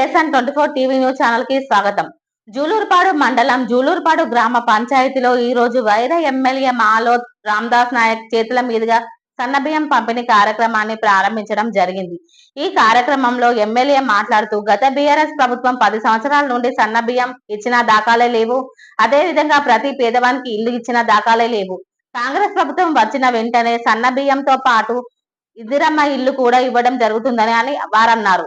ఏసన్ twenty four TV news ఛానల్కి స్వాగతం. జూలూరుపాడు మండలం జూలూరుపాడు గ్రామ పంచాయతీలో ఈ రోజు వైర ఎమ్మెల్యే మాలోత్ రామ్దాస్ నాయక్ చేతుల మీదుగా సన్నబియ్యం పంపిణీ కార్యక్రమాన్ని ప్రారంభించడం జరిగింది. ఈ కార్యక్రమంలో ఎమ్మెల్యే మాట్లాడుతూ గత బీఆర్ఎస్ ప్రభుత్వం పది సంవత్సరాల నుండి సన్నబియ్యం ఇచ్చిన దాఖలే లేవు. అదే విధంగా ప్రతి పేదవానికి ఇల్లు ఇచ్చిన దాఖలే లేవు. కాంగ్రెస్ ప్రభుత్వం వచ్చిన వెంటనే సన్న బియ్యంతో పాటు ఇందిరమ్మ ఇల్లు కూడా ఇవ్వడం జరుగుతుందని అని వారన్నారు.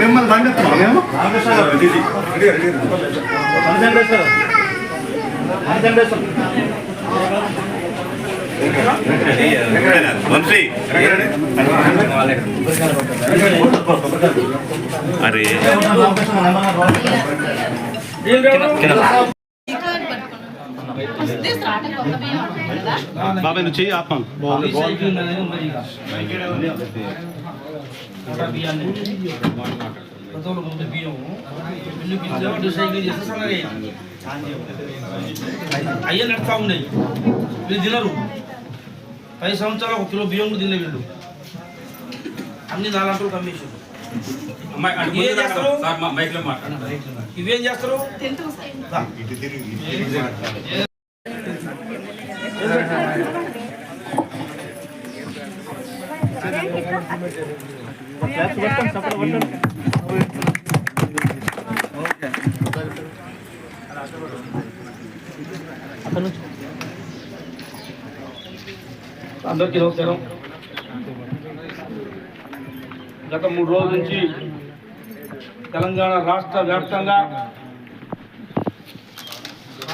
మిమ్మల్ని మేము వంశీ అరే బాబాయ్ నువ్వు చెయ్యి ఆపం అయ్యే నడుస్తా ఉన్నాయి వీళ్ళు తినరు. పది సంవత్సరాలు ఒక కిలో బియ్యం కూడా తినలే వీళ్ళు. అన్ని నాలుగు కమ్మేసారు ఏం చేస్తారు? ఇవేం చేస్తారు. అందరికీ నమస్కారం గత మూడు రోజుల నుంచి తెలంగాణ రాష్ట్ర వ్యాప్తంగా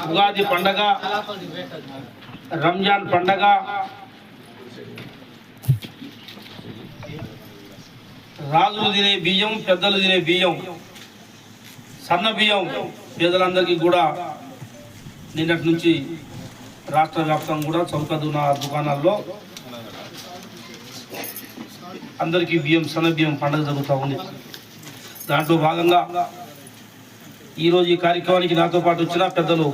ఉగాది పండగ రంజాన్ పండగ. రాజులు తినే బియ్యం పెద్దలు తినే బియ్యం సన్న బియ్యం పేదలందరికీ కూడా నిన్నటి నుంచి రాష్ట్ర వ్యాప్తంగా కూడా చౌక దుకాణాల్లో అందరికీ బియ్యం సన్న బియ్యం పండుగ జరుగుతూ ఉంది. దాంట్లో భాగంగా ఈరోజు ఈ కార్యక్రమానికి నాతో పాటు వచ్చిన పెద్దలు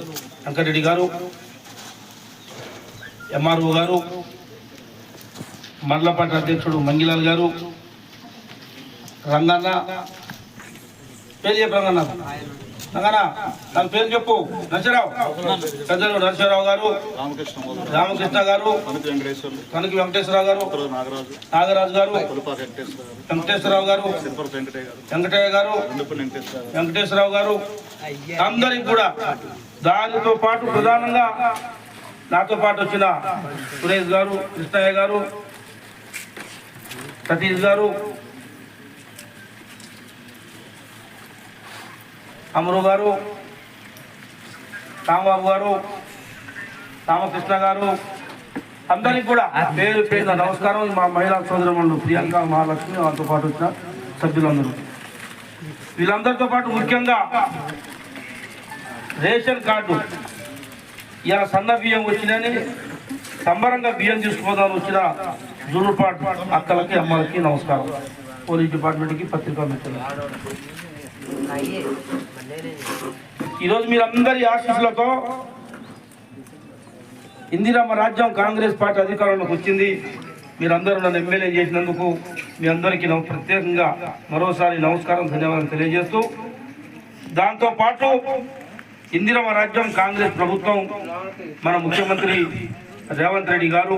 వెంకటరెడ్డి గారు ఎంఆర్ఓ గారు మండలపాటి అధ్యక్షుడు మంగిలాల్ గారు రంగన్న పేరు చెప్పు రంగన్న. రంగన్న తన పేరు చెప్పు. నరసరావు. పెద్దలు నరసరావు గారు రామకృష్ణ రామకృష్ణ గారు కనక వెంకటేశ్వరరావు గారు నాగరాజు. నాగరాజు గారు వెంకటేశ్వరరావు గారు. వెంకటయ్య గారు. వెంకటయ్య గారు రెండుపల్లి వెంకటేశ్వర గారు. వెంకటేశ్వరరావు గారు అందరికి కూడా దానితో పాటు ప్రధానంగా నాతో పాటు వచ్చిన సురేష్ గారు కృష్ణయ్య గారు సతీష్ గారు అమరు గారు రాంబాబు గారు రామకృష్ణ గారు అందరికి కూడా పేరు పేరు నమస్కారం. మా మహిళా సోదరమణులు ప్రియాంక మహాలక్ష్మి వాళ్ళతో పాటు వచ్చిన సభ్యులందరూ. వీళ్ళందరితో పాటు ముఖ్యంగా రేషన్ కార్డు ఇలా సన్న బియ్యం వచ్చినాయని సంబరంగా బియ్యం తీసుకుపోదాం వచ్చిన జూరుపాటు అక్కలకి అమ్మలకి నమస్కారం. పోలీస్ డిపార్ట్మెంట్కి పత్రికా మిత్రులు ఈరోజు మీరందరి ఆశీస్సులతో ఇందిరామ రాజ్యం కాంగ్రెస్ పార్టీ అధికారంలోకి వచ్చింది. మీరందరూ నన్ను ఎమ్మెల్యే చేసినందుకు మీ అందరికీ ప్రత్యేకంగా మరోసారి నమస్కారం ధన్యవాదాలు తెలియజేస్తూ దాంతో ఇందిరమ రాజ్యం కాంగ్రెస్ ప్రభుత్వం మన ముఖ్యమంత్రి రేవంత్ రెడ్డి గారు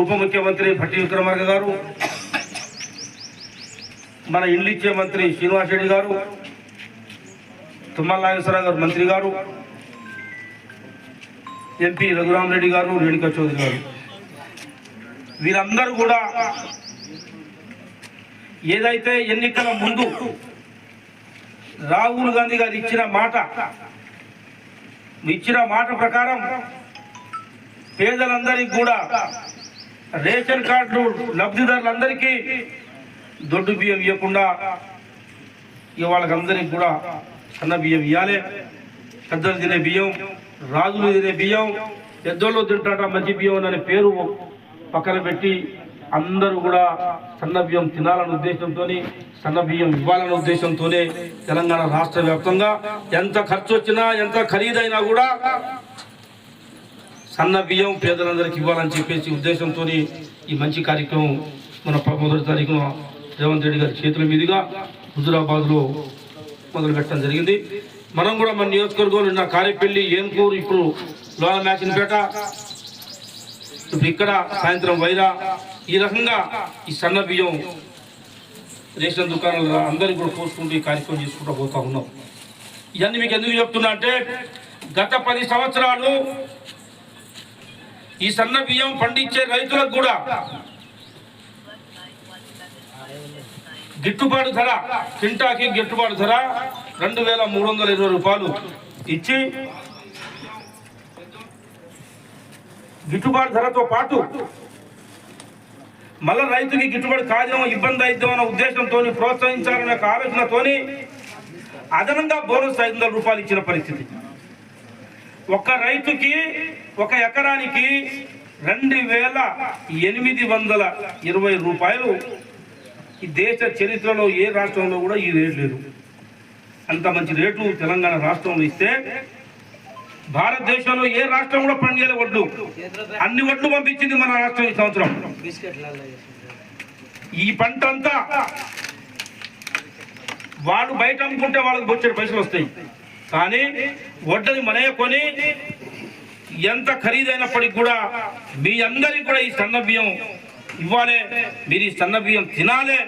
ఉప ముఖ్యమంత్రి భట్టి విక్రమార్క గారు మన ఇల్లు ఇచ్చే మంత్రి శ్రీనివాస్ రెడ్డి గారు తుమ్మల నాగేశ్వరరావు గారు మంత్రి గారు ఎంపీ రఘురామ్ రెడ్డి గారు రేణుకా చౌదరి గారు. వీరందరూ కూడా ఏదైతే ఎన్నికల ముందు రాహుల్ గాంధీ గారు ఇచ్చిన మాట ఇచ్చిన మాట ప్రకారం పేదలందరికీ కూడా రేషన్ కార్డు లబ్ధిదారులందరికీ దొడ్డు బియ్యం ఇవ్వకుండా ఇక కూడా సన్న బియ్యం ఇవ్వాలి పెద్దలు తినే బియ్యం రాజులు తినే బియ్యం పెద్దోళ్ళు తింటాట మంచి బియ్యం అనే పేరు పక్కన పెట్టి అందరూ కూడా సన్న బియ్యం తినాలనే ఉద్దేశంతో సన్న బియ్యం ఇవ్వాలనే ఉద్దేశంతోనే తెలంగాణ రాష్ట్ర వ్యాప్తంగా ఎంత ఖర్చు వచ్చినా ఎంత ఖరీదైనా కూడా సన్న బియ్యం పేదలందరికీ ఇవ్వాలని చెప్పేసి ఉద్దేశంతో ఈ మంచి కార్యక్రమం మన మొదటి తారీఖున రేవంత్ రెడ్డి గారి చేతుల మీదుగా హుజురాబాద్లో మొదలు పెట్టడం జరిగింది. మనం కూడా మన నియోజకవర్గంలో ఉన్న కారేపల్లి ఏన్కూరు ఇప్పుడు లోన మ్యాచిన్పేట ఇప్పుడు ఇక్కడ సాయంత్రం వైరా ఈ రకంగా ఈ సన్న బియ్యం రేషన్ దుకాణాలు అందరికీ కూడా పోసుకుంటూ ఈ కార్యక్రమం చేసుకుంటూ పోతా ఉన్నాం. ఇవన్నీ మీకు ఎందుకు చెప్తున్నా అంటే గత పది సంవత్సరాలు ఈ సన్న బియ్యం పండించే రైతులకు కూడా గిట్టుబాటు ధర కింటాకి గిట్టుబాటు ధర రెండు వేల మూడు వందల ఇరవై రూపాయలు ఇచ్చి గిట్టుబాటు ధరతో పాటు మళ్ళా రైతుకి గిట్టుబాటు కాదేమో ఇబ్బంది అయిద్దాం అన్న ఉద్దేశంతో ప్రోత్సహించాలనే ఒక ఆలోచనతోని అదనంగా బోనస్ ఐదు వందల రూపాయలు ఇచ్చిన పరిస్థితి. ఒక రైతుకి ఒక ఎకరానికి రెండు వేల ఎనిమిది వందల ఇరవై రూపాయలు ఈ దేశ చరిత్రలో ఏ రాష్ట్రంలో కూడా ఈ రేటు లేదు. అంత మంచి రేటు తెలంగాణ రాష్ట్రంలో ఇస్తే భారతదేశంలో ఏ రాష్ట్రం కూడా పండియలే వడ్లు అన్ని వడ్లు పంపించింది మన రాష్ట్రం ఈ సంవత్సరం. ఈ పంట అంతా వాళ్ళు బయట అమ్ముకుంటే వాళ్ళకి బొచ్చెడు పైసలు వస్తాయి. కానీ వడ్డని మనమే కొని ఎంత ఖరీదైనప్పటికి కూడా మీ అందరికి కూడా ఈ సన్న బియ్యం ఇవ్వాలి మీరు ఈ సన్న బియ్యం తినాలే.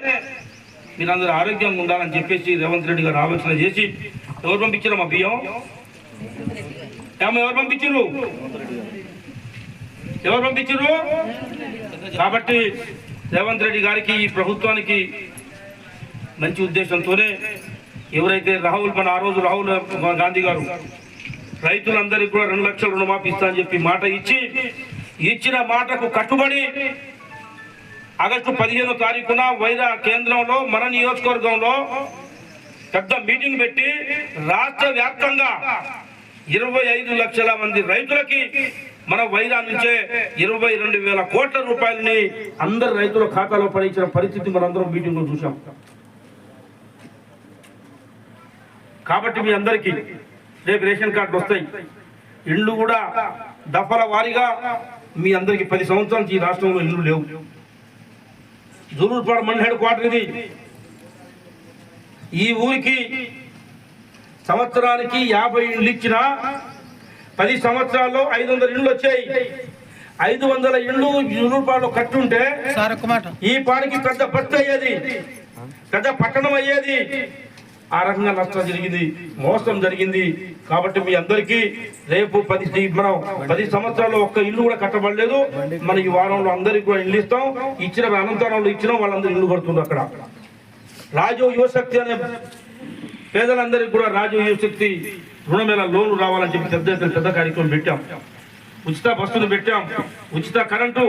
మీరందరూ ఆరోగ్యంగా ఉండాలని చెప్పేసి రేవంత్ రెడ్డి గారు ఆలోచన చేసి ఎవరు పంపించారు మా బియ్యం? ఏమో ఎవరు పంపించారు ఎవరు పంపించారు కాబట్టి రేవంత్ రెడ్డి గారికి ఈ ప్రభుత్వానికి మంచి ఉద్దేశంతోనే ఎవరైతే రాహుల్ మన ఆ రోజు రాహుల్ గాంధీ గారు రైతులందరికీ కూడా రెండు లక్షల రుణమాఫీ ఇస్తా అని చెప్పి మాట ఇచ్చి ఇచ్చిన మాటకు కట్టుబడి ఆగస్టు పదిహేనో తారీఖున వైరా కేంద్రంలో మన నియోజకవర్గంలో పెద్ద మీటింగ్ పెట్టి రాష్ట్ర వ్యాప్తంగా ఇరవై ఐదు లక్షల మంది రైతులకి మన వైరా నుంచే ఇరవై రెండు వేల కోట్ల రూపాయలని అందరు రైతుల ఖాతాలో పడించిన పరిస్థితి మనందరం మీటింగ్లో చూసాం కాబట్టి మీ అందరికీ రేపు రేషన్ కార్డులు వస్తాయి. ఇళ్ళు కూడా దఫల వారీగా మీ అందరికి పది సంవత్సరాల ఈ రాష్ట్రంలో ఇల్లు లేవు. జూలూరుపాడు మండల హెడ్ క్వార్టర్ ఇది ఈ ఊరికి సంవత్సరానికి యాభై ఇళ్ళు ఇచ్చిన పది సంవత్సరాల్లో ఐదు వందల ఇళ్ళు వచ్చాయి. ఐదు వందల ఇళ్ళు జూలూరుపాడులో కట్టుంటే ఈ పాడికి పెద్ద బస్సు అయ్యేది. పెద్ద పట్టణం అయ్యేది. ఆ రకంగా నష్టం జరిగింది. మోసం జరిగింది. కాబట్టి మీ అందరికీ రేపు పది మనం పది సంవత్సరాలు ఒక్క ఇల్లు కూడా కట్టబడలేదు. మన ఈ వారంలో అందరికి కూడా ఇల్లు ఇస్తాం. ఇచ్చిన అనంతరంలో ఇచ్చిన. వాళ్ళందరూ ఇల్లు కడుతున్నారు అక్కడ. రాజు యువశక్తి అనే పేదలందరికీ కూడా రాజీవ్ శక్తి రుణం రుణమేళ లోన్లు రావాలని చెప్పి పెద్ద పెద్ద కార్యక్రమం పెట్టాం. ఉచిత బస్సులు పెట్టాం. ఉచిత కరెంటు.